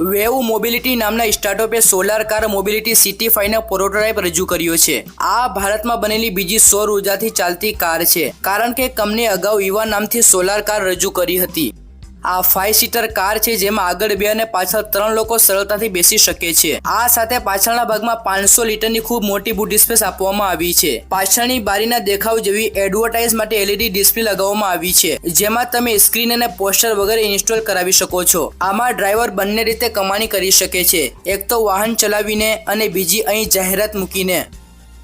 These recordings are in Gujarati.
વેવ મોબિલિટી નામના સ્ટાર્ટઅપે સોલાર કાર મોબિલિટી સિટી ફાઈવના પ્રોટોટાઇપ રજૂ કર્યો છે. આ ભારતમાં બનેલી બીજી સૌર ઉર્જાથી ચાલતી કાર છે. કારણ કે કંપની અગાઉ ઈવા નામથી સોલાર કાર રજૂ કરી હતી. આ ફાઇવ સીટર કાર છે, જેમાં આગળ બે અને પાછળ ત્રણ લોકો સરળતાથી બેસી શકે છે. આ સાથે પાછળના ભાગમાં પાંચસો લીટરની ખૂબ મોટી બુટ સ્પેસ આપવામાં આવી છે. પાછળની બારીના દેખાવ જેવી એડવર્ટાઇઝ માટે એલઈડી ડિસ્પ્લે લગાવવામાં આવી છે, જેમાં તમે સ્ક્રીન અને પોસ્ટર વગેરે ઇન્સ્ટોલ કરાવી શકો છો. આમાં ડ્રાઈવર બંને રીતે કમાણી કરી શકે છે. એક તો વાહન ચલાવીને અને બીજી અહીં જાહેરાત મૂકીને.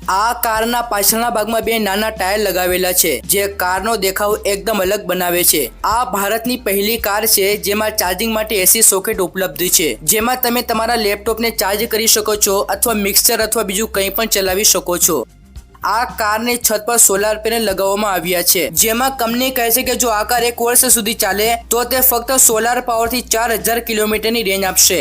આ કારના પાછળના ભાગમાં બે નાના ટાયર લગાવેલા છે, જે કારનો દેખાવ એકદમ અલગ બનાવે છે. આ ભારતની પહેલી કાર છે, જેમાં ચાર્જિંગ માટે એસી સોકેટ ઉપલબ્ધ છે. જેમાં તમે તમારા લેપટોપને ચાર્જ કરી શકો છો અથવા મિક્સર અથવા બીજું કંઈ પણ ચલાવી શકો છો. આ કારની છત પર સોલાર પેનલ લગાવવામાં આવ્યા છે. જેમાં કંપની કહે છે કે જો આ કાર એક વર્ષ સુધી ચાલે, તો તે ફક્ત સોલાર પાવરથી ચાર હજાર કિલોમીટરની રેન્જ આપશે.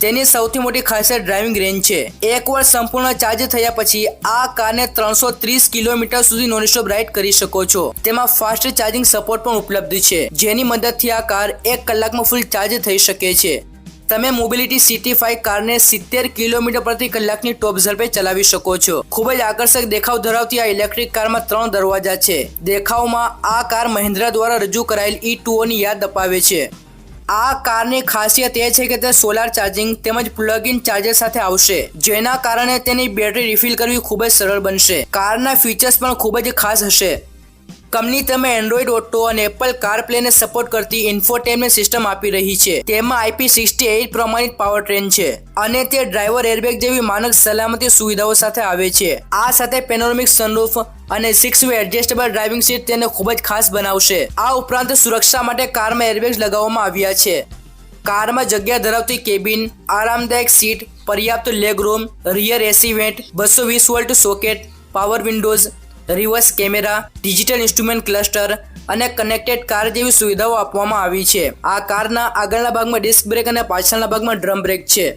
તેની સૌથી મોટી ખાસિયત ડ્રાઇવિંગ રેન્જ છે. એક વાર સંપૂર્ણ ચાર્જ થયા પછી આ કારને ત્રણસો ત્રીસ કિલોમીટર સુધી નોન સ્ટોપ રાઇડ કરી શકો છો. તેમાં ફાસ્ટ ચાર્જિંગ સપોર્ટ પણ ઉપલબ્ધ છે. જેની મદદથી આ કાર એક કલાકમાં ફૂલ ચાર્જ થઈ શકે છે. તમે મોબિલિટી સિટી ફાઈવ કારને સિત્તેર કિલોમીટર પ્રતિ કલાકની ટોપ ઝડપે ચલાવી શકો છો. ખૂબ જ આકર્ષક દેખાવ ધરાવતી આ ઇલેક્ટ્રિક કારમાં ત્રણ દરવાજા છે. દેખાવમાં આ કાર મહિન્દ્રા દ્વારા રજૂ કરાયેલ ઈ ટુઓની યાદ અપાવે છે. આ કારની ખાસિયત એ છે કે તે સોલાર ચાર્જિંગ તેમજ પ્લગ ઇન ચાર્જર સાથે આવશે, જેના કારણે તેની બેટરી રિફિલ કરવી ખૂબ જ સરળ બનશે. કારના ફીચર્સ પણ ખૂબ જ ખાસ હશે. કંપની તમે એન્ડ્રોઈડ ઓટો અને એપલ કાર પ્લેને સપોર્ટ કરતી ઇન્ફોટેનમેન્ટ સિસ્ટમ આપી રહી છે. તેમાં આઈપી સિક્સટી એઇટ પ્રમાણિત પાવર ટ્રેન છે અને તે ડ્રાઈવર એરબેગ જેવી માનક સલામતી સુવિધાઓ સાથે આવે છે. આ સાથે પેનોરમિક સનરૂફ અને six way adjustable driving seat તેને ખૂબ જ ખાસ બનાવશે. આ ઉપરાંત સુરક્ષા માટે કારમાં એરબેગ્સ લગાવવામાં આવ્યા છે. કારમાં જગ્યા ધરાવતી કેબિન આરામદાયક સીટ પર્યાપ્ત leg room rear AC vent બસો વીસ volt socket power windows reverse camera, digital instrument cluster અને કનેક્ટેડ કાર જેવી સુવિધાઓ આપવામાં આવી છે. આ કારના આગળના ભાગમાં ડિસ્ક બ્રેક અને પાછળના ભાગમાં ડ્રમ બ્રેક છે.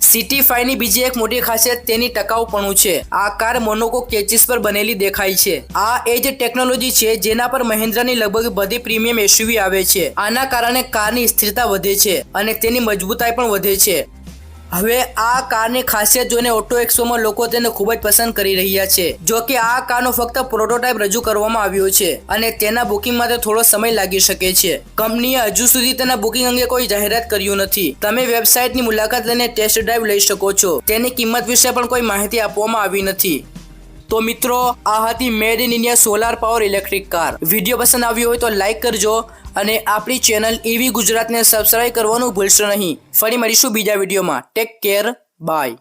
સિટી ફાઈવની બીજી એક મોટી ખાસિયત તેની ટકાઉપણું છે. આ કાર મોનોકો કેચિસ પર બનેલી દેખાય છે. આ એ જ ટેકનોલોજી છે જેના પર મહિન્દ્રાની લગભગ બધી પ્રીમિયમ એસયુવી આવે છે. આના કારણે કારની સ્થિરતા વધે છે અને તેની મજબૂતાઈ પણ વધે છે. હવે આ કારની ખાસિયત જોઈને ઓટો એક્સપોમાં લોકો તેને ખૂબ જ પસંદ કરી રહ્યા છે. જો કે આ કારનો ફક્ત પ્રોટોટાઇપ રજૂ કરવામાં આવ્યો છે અને તેના બુકિંગ માટે થોડો સમય લાગી શકે છે. કંપનીએ હજુ સુધી તેના બુકિંગ અંગે કોઈ જાહેરાત કર્યું નથી. તમે વેબસાઇટની મુલાકાત લઈને ટેસ્ટ ડ્રાઈવ લઈ શકો છો. તેની કિંમત વિશે પણ કોઈ માહિતી આપવામાં આવી નથી. તો મિત્રો, આ હતી made in India solar power electric car video પસંદ આવ્યો હોય તો લાઈક કરજો અને આપણી ચેનલ એવી ગુજરાતને સબસ્ક્રાઈબ કરવાનું ભૂલશો નહીં. ફરી મળીશું બીજા વિડીયોમાં. Take care bye